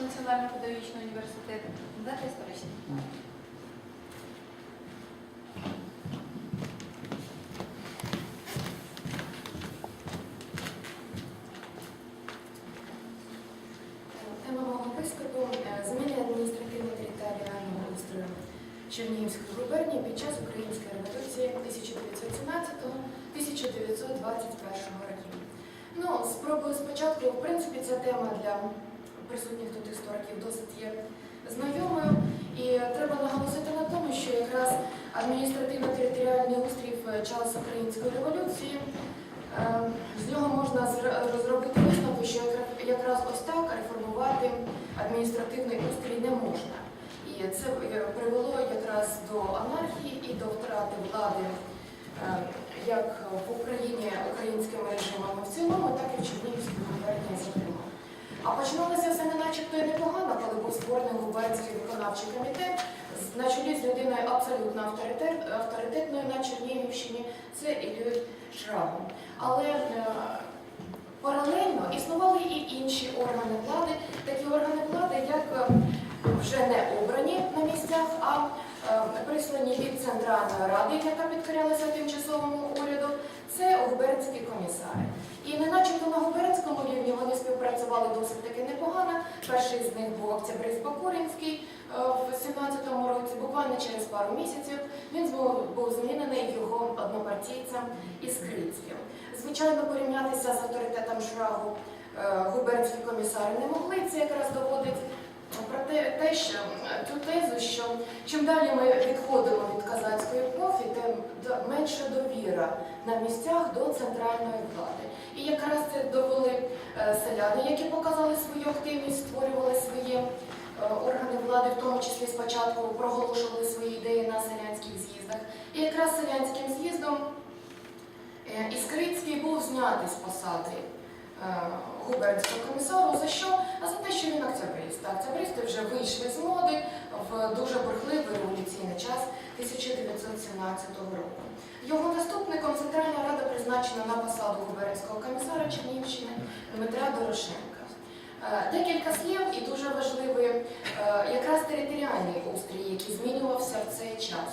інженерно-педагогічного університету, кандидат історичних наук. Тема мого виступу е, зміни адміністративно-територіального устрою Чернігівської губернії під час Української революції 1917-1921 років. Ну, спробую спочатку, в принципі, ця тема для присутніх тут істориків досить є знайомою. І треба наголосити на тому, що якраз адміністративно-територіальний устрій в час Української революції Е, З нього можна розробити висновку, що якраз ось так реформувати адміністративний устрій не можна. І це е, привело якраз до анархії і до втрати влади е, як в Україні українськими режимами в цілому, так і в Чернігівській губернії. А починалося все не начебто і непогано, коли був створений губернський виконавчий комітет. На чолі з людиною абсолютно авторитет, авторитетною на Чернігівщині, це Іллею Шрагом. Але е, паралельно існували і інші органи влади, такі органи влади, як е, вже не обрані на місцях, а е, прислані від Центральної ради, яка підкорялася тимчасовому уряду, це губернські комісари. І не начебто на губернському рівні вони співпрацювали досить таки непогано. Перший з них був Октябрист Бакуринський е, в 17-му році, буквально через пару місяців він був змінений його однопартійцем Іскрицьким. Звичайно, порівнятися з авторитетом Шрагу е, губернські комісари не могли. Це якраз доводить про те, те, що е, цю тезу, що чим далі ми відходимо від казацької епохи, тим менша довіра на місцях до центральної влади. І якраз це довели е, селяни, які показали свою активність, створювали свої е, органи влади, в тому числі спочатку проголошували свої ідеї на селянських з'їздах. І якраз селянським з'їздом Е, Іскрицький був знятий з посади е, губернського комісару. За що? А за те, що він октябрист. Октябристи вже вийшли з моди в дуже бурхливий революційний час 1917 року. Його наступником Центральна Рада призначена на посаду губернського комісара Чернігівщини Дмитра Дорошенка. Е, Декілька слів і дуже важливий е, якраз територіальний устрій, який змінювався в цей час.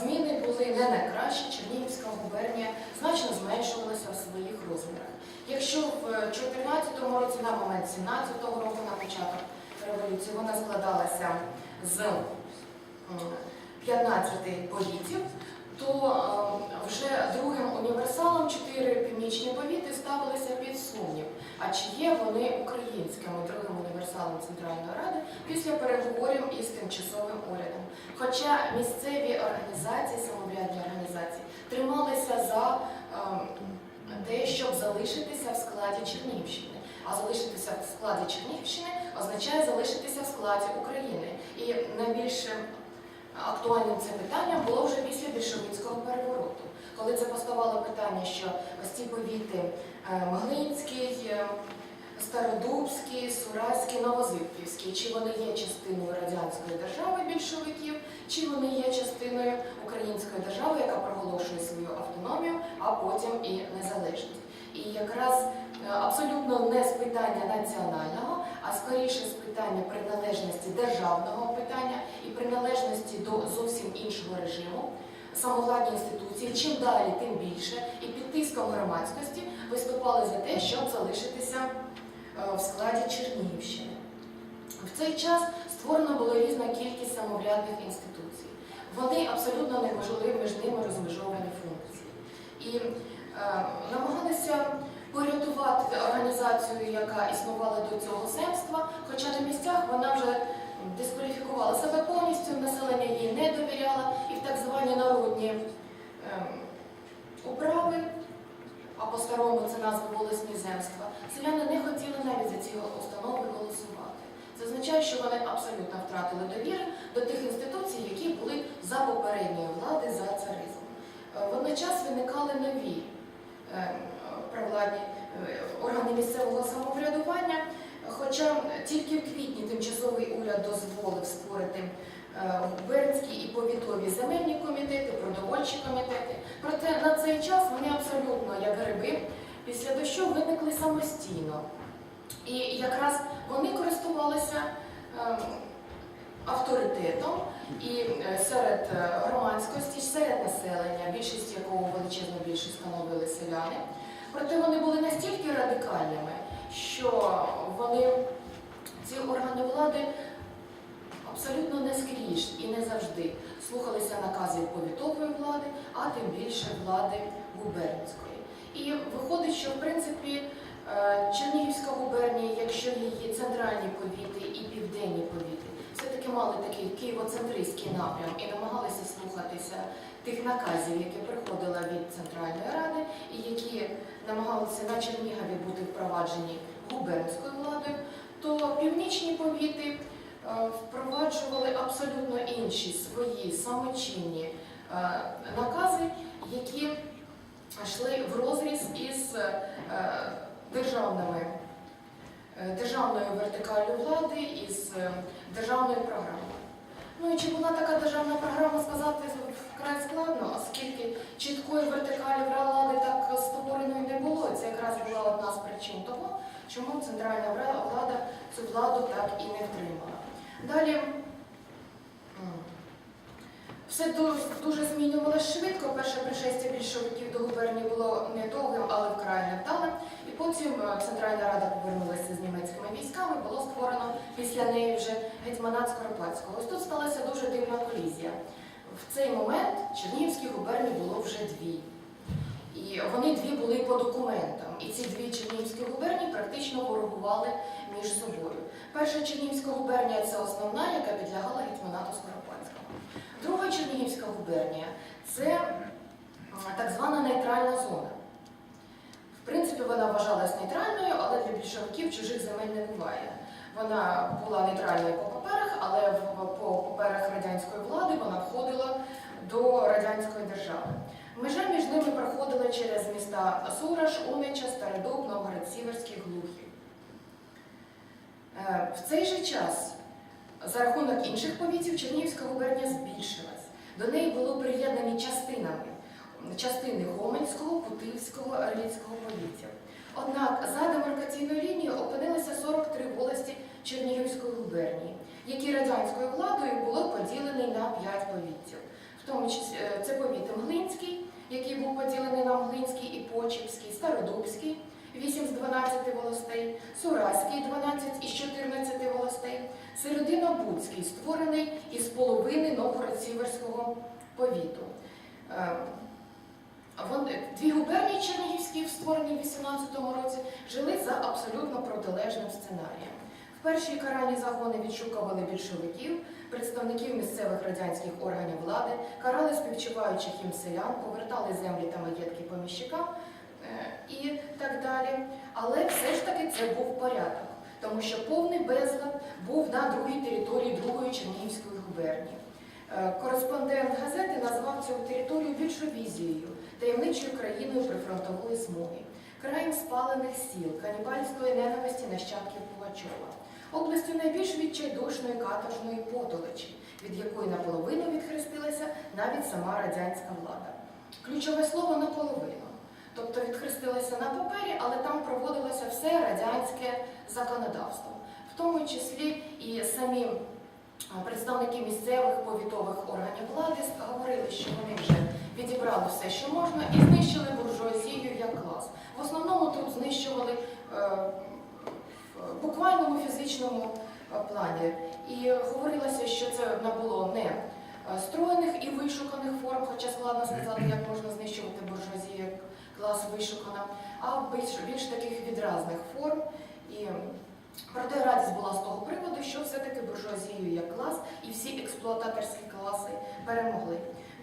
Зміни були не найкращі. Чернігівська губернія значно зменшувалася в своїх розмірах. Якщо в 2014 році, на момент 17-го року, на початок революції, вона складалася з 15 повітів, то е, вже другим універсалом чотири північні повіти ставилися під сумнів. А чи є вони українськими другим універсалом Центральної Ради після переговорів із тимчасовим урядом? Хоча місцеві організації, самоврядні організації, трималися за е, те, щоб залишитися в складі Чернігівщини. А залишитися в складі Чернігівщини означає залишитися в складі України. І найбільш актуальним це питання було вже після більшовицького перевороту, коли це поставало питання, що ось ці повіти е, Мглинський, е, Стародубський, Сураський, Новозитківський, чи вони є частиною радянської держави більшовиків, чи вони є частиною української держави, яка проголошує свою автономію, а потім і незалежність. І якраз е, абсолютно не з питання національного, а скоріше з питання приналежності державного питання і приналежності до зовсім іншого режиму. Самовладні інституції, чим далі, тим більше, і під тиском громадськості виступали за те, щоб залишитися в складі Чернігівщини. В цей час створено було різна кількість самоврядних інституцій. Вони абсолютно не могли між ними розмежовані функції. І е, намагалися порятувати організацію, яка існувала до цього земства, хоча на місцях вона вже дискваліфікувала себе повністю, населення їй не довіряло, і в так звані народні ем, управи, а по-старому це назва волосні земства, селяни не хотіли навіть за ці установи голосувати. Це означає, що вони абсолютно втратили довіру до тих інституцій, які були за попередньої влади, за царизм. Е, Водночас виникали нові е, провладні е, органи місцевого самоврядування, хоча тільки в квітні тимчасовий уряд дозволив створити е, губернські і повітові земельні комітети, продовольчі комітети. Проте на цей час вони абсолютно, як гриби, після дощу виникли самостійно. І якраз вони користувалися ем, авторитетом і е, серед е, громадськості, серед населення, більшість якого величезну більшість становили селяни. Проте вони були настільки радикальними, що вони, ці органи влади, абсолютно не скрізь і не завжди слухалися наказів повітової влади, а тим більше влади губернської. І виходить, що в принципі е, Чернігівська губернія, якщо її центральні повіти і південні повіти, все-таки мали такий києвоцентристський напрям і намагалися слухатися тих наказів, які приходили від Центральної Ради, і які намагалися на Чернігові бути впроваджені губернською владою, то північні повіти впроваджували абсолютно інші свої самочинні е, накази, які йшли в розріз із е, державними, е, державною вертикаллю влади, із е, державною програмою. Ну і чи була така державна програма, сказати вкрай складно, оскільки чіткої вертикалі влади так створеної не було. Це якраз була одна з причин того, чому центральна влада цю владу так і не втримала. Далі все ду- дуже змінювалося швидко. Перше пришестя більшовиків до губернії було недовгим, але вкрай невдалим. І потім е, Центральна Рада повернулася з німецькими військами, було створено після неї вже гетьманат Скоропадського. Ось тут сталася дуже дивна колізія. В цей момент Чернігівських губерній було вже дві. І вони дві були по документам. І ці дві Чернігівські губернії практично ворогували між собою. Перша Чернігівська губернія це основна, яка підлягала гетьманату Скоропадського. Друга Чернігівська губернія це так звана нейтральна зона. В принципі, вона вважалась нейтральною, але для більшовиків чужих земель не буває. Вона була нейтральною по паперах, але по паперах радянської влади вона входила до радянської держави. Межа між ними проходила через міста Сураж, Унича, Стародуб, Новгород, Сіверський, Глухів. Е, В цей же час за рахунок інших повітів Чернігівська губернія збільшилась. До неї були приєднані частинами частини Гоменського, Путильського, Орлівського повіття. Однак за демаркаційною лінією опинилися 43 волості Чернігівської губернії, які радянською владою було поділені на 5 повіттів. В тому числі е, це повіт Мглинський, який був поділений на Мглинський і Почівський, Стародубський, 8 з 12 волостей, Сураський, 12 із 14 волостей, Серединобудський, створений із половини Новгород-Сіверського повіту. Е, дві губернії Чернігівські, створені в 18-му році, жили за абсолютно протилежним сценарієм. В першій каральні загони відшукували більшовиків, представників місцевих радянських органів влади, карали співчуваючих їм селян, повертали землі та маєтки поміщикам е, і так далі. Але все ж таки це був порядок, тому що повний безлад був на другій території другої Чернігівської губернії. Е, Кореспондент газети назвав цю територію більшовізією, таємничою країною прифронтової смуги, краєм спалених сіл, канібальської ненависті нащадків Пугачова, областю найбільш відчайдушної каторжної потолочі, від якої наполовину відхрестилася навіть сама радянська влада. Ключове слово наполовину. Тобто відхрестилася на папері, але там проводилося все радянське законодавство, в тому числі і самі представники місцевих повітових органів влади говорили, що вони вже відібрали все, що можна, і знищили буржуазію як клас. В основному тут знищували е, буквальному фізичному е, плані. І говорилося, що це набуло не е, стройних і вишуканих форм, хоча складно сказати, як можна знищувати буржуазію як клас вишукана, а більш, більш таких відразних форм. І Проте радість була з того приводу, що все-таки буржуазію як клас і всі експлуататорські класи перемогли.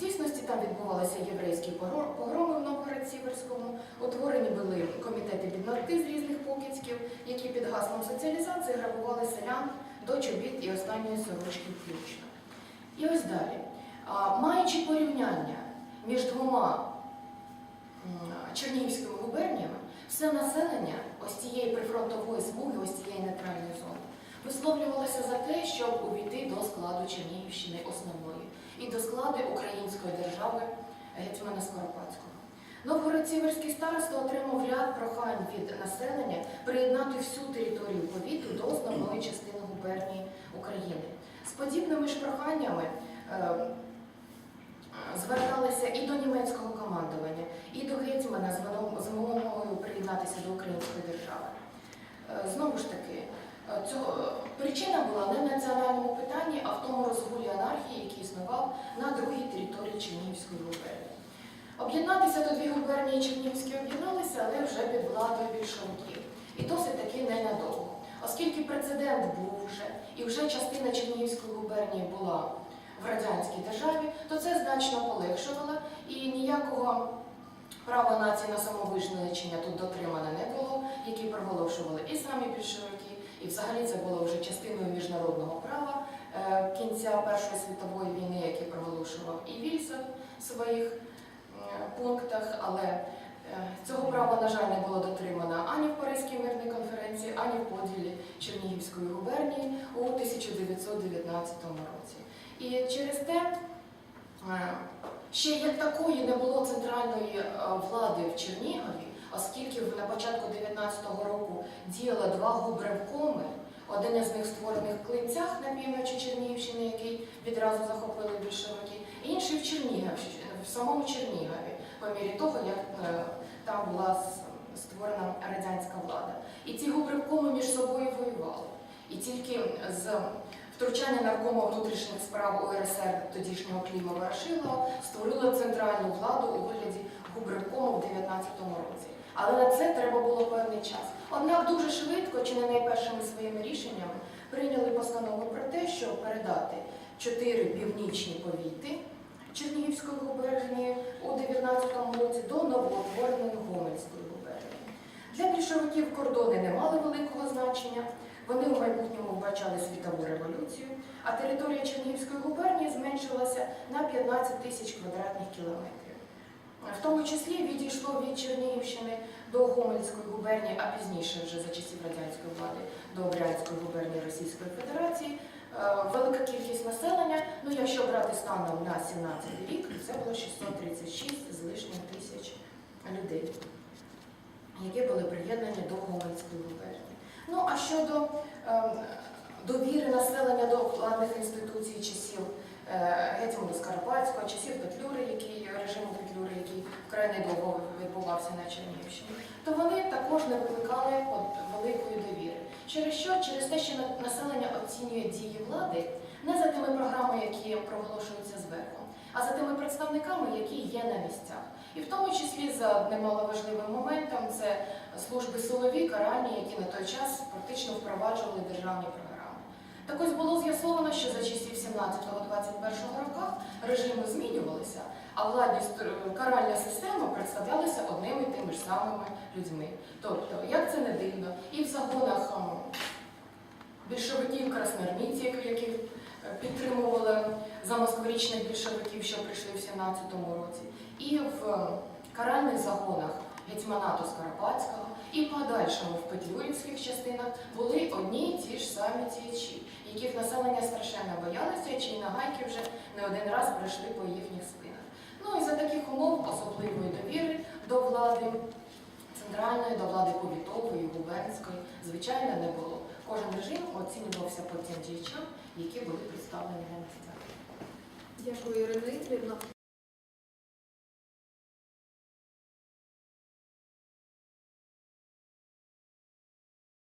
В дійсності там відбувалися єврейські погроми в Новгород-Сіверському, утворені були комітети бідноти з різних покидьків, які під гаслом соціалізації грабували селян до чобіт і останньої сорочки включно. І ось далі. Маючи порівняння між двома Чернігівськими губерніями, все населення ось цієї прифронтової смуги, ось цієї нейтральної зони, висловлювалося за те, щоб увійти до складу Чернігівщини основної і до складу української держави гетьмана Скоропадського. Новгород-Сіверський староста отримав ряд прохань від населення приєднати всю територію повіту до основної частини губернії України. З подібними ж проханнями е, зверталися і до німецького командування, і до гетьмана з вимогою- приєднатися до української держави. Е, Знову ж таки, цього, причина була не в національному питанні, а в тому розгулі анархії, який існував на другій території Чернігівської губернії. Об'єднатися то дві губернії Чернігівські об'єдналися, але вже під владою більшовиків. І досить таки ненадовго. Оскільки прецедент був вже, і вже частина Чернігівської губернії була в радянській державі, то це значно полегшувало і ніякого права нації на самовизначення тут дотримано не було, які проголошували і самі більшовики, і взагалі це було вже частиною міжнародного права е, кінця Першої світової війни, які проголошував і Вільсон в своїх е, пунктах, але е, цього права, на жаль, не було дотримано ані в Паризькій мирній конференції, ані в поділі Чернігівської губернії у 1919 році. І через те ще як такої не було центральної влади в Чернігові, оскільки на початку 19-го року діяло два губревкоми, один із них створений в Клинцях на півночі Чернігівщини, який відразу захопили більшовики, інший в Чернігівщині, в самому Чернігові, по мірі того, як е, там була створена радянська влада. І ці губревкоми між собою воювали. І тільки з втручання наркома внутрішніх справ УРСР тодішнього Кліма Ворошилова створило центральну владу у вигляді губревкому в 19-му році. Але на це треба було певний час. Однак дуже швидко, чи не найпершими своїми рішеннями, прийняли постанову про те, щоб передати чотири північні повіти Чернігівської губернії у 19-му році до новоутвореної Гомельської губернії. Для більшовиків кордони не мали великого значення. Вони в майбутньому вбачали світову революцію, а територія Чернігівської губернії зменшилася на 15 тисяч квадратних кілометрів. В тому числі відійшло від Чернігівщини до Гомельської губернії, а пізніше вже за часів радянської влади до Брянської губернії Російської Федерації. Е, Велика кількість населення, ну якщо брати станом на 17 рік, це було 636 з лишнім тисяч людей, які були приєднані до Гомельської губернії. Ну а щодо ем, довіри населення до владних інституцій часів е, гетьмана Скоропадського, часів Петлюри, який режиму Петлюри, який вкрай недовго відбувався на Чернігівщині, то вони також не викликали от великої довіри. Через що? Через те, що населення оцінює дії влади не за тими програмами, які проголошуються зверху, а за тими представниками, які є на місцях. І в тому числі за немаловажливим моментом це служби силові, каральні, які на той час практично впроваджували державні програми. Так ось було з'ясовано, що за часів 17-21 роках режими змінювалися, а владні каральна система представлялася одними і тими ж самими людьми. Тобто, як це не дивно, і в загонах ем, більшовиків, красноармійців, які е, підтримували замоскворічних більшовиків, що прийшли в 17-му році, і в е, каральних загонах гетьманату Скоропадського, і подальшому в петлюрівських частинах були одні й ті ж самі діячі, яких населення страшенно боялося, чиї нагайки вже не один раз пройшли по їхніх спинах. Ну і за таких умов особливої довіри до влади центральної, до влади повітової, губернської, звичайно, не було. Кожен режим оцінювався по тим діячам, які були представлені на місцях. Дякую, Ірина Ігорівна.